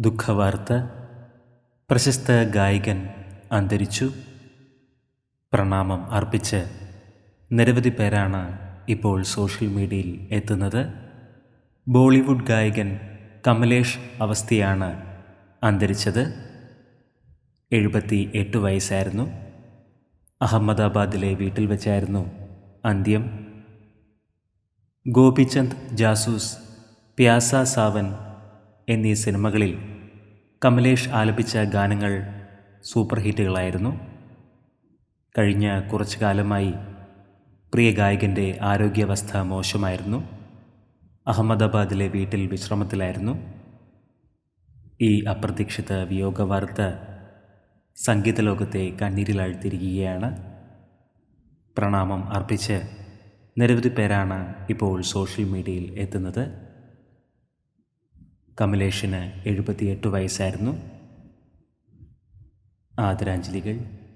ദുഃഖവാർത്ത പ്രശസ്ത ഗായകൻ അന്തരിച്ചു. പ്രണാമം അർപ്പിച്ച് നിരവധി പേരാണ് ഇപ്പോൾ സോഷ്യൽ മീഡിയയിൽ എത്തുന്നത്. ബോളിവുഡ് ഗായകൻ കമലേഷ് അവസ്ഥയാണ് അന്തരിച്ചത്. എഴുപത്തി എട്ട് വയസ്സായിരുന്നു. അഹമ്മദാബാദിലെ വീട്ടിൽ വെച്ചായിരുന്നു അന്ത്യം. ഗോപിചന്ദ് ജാസൂസ് പ്യാസ സാവൻ എന്നീ സിനിമകളിൽ കമലേഷ് ആലപിച്ച ഗാനങ്ങൾ സൂപ്പർ ഹിറ്റുകളായിരുന്നു കഴിഞ്ഞ കുറച്ചു കാലമായി പ്രിയ ഗായകന്റെ ആരോഗ്യാവസ്ഥ മോശമായിരുന്നു. അഹമ്മദാബാദിലെ വീട്ടിൽ വിശ്രമത്തിലായിരുന്നു. ഈ അപ്രതീക്ഷിത വിയോഗ വാർത്ത സംഗീത ലോകത്തെ കണ്ണീരിലാഴ്ത്തിരിക്കുകയാണ് പ്രണാമം അർപ്പിച്ച് നിരവധി പേരാണ് ഇപ്പോൾ സോഷ്യൽ മീഡിയയിൽ എത്തുന്നത്. കമലേഷിന് എഴുപത്തിയെട്ട് വയസ്സായിരുന്നു. ആദരാഞ്ജലികൾ.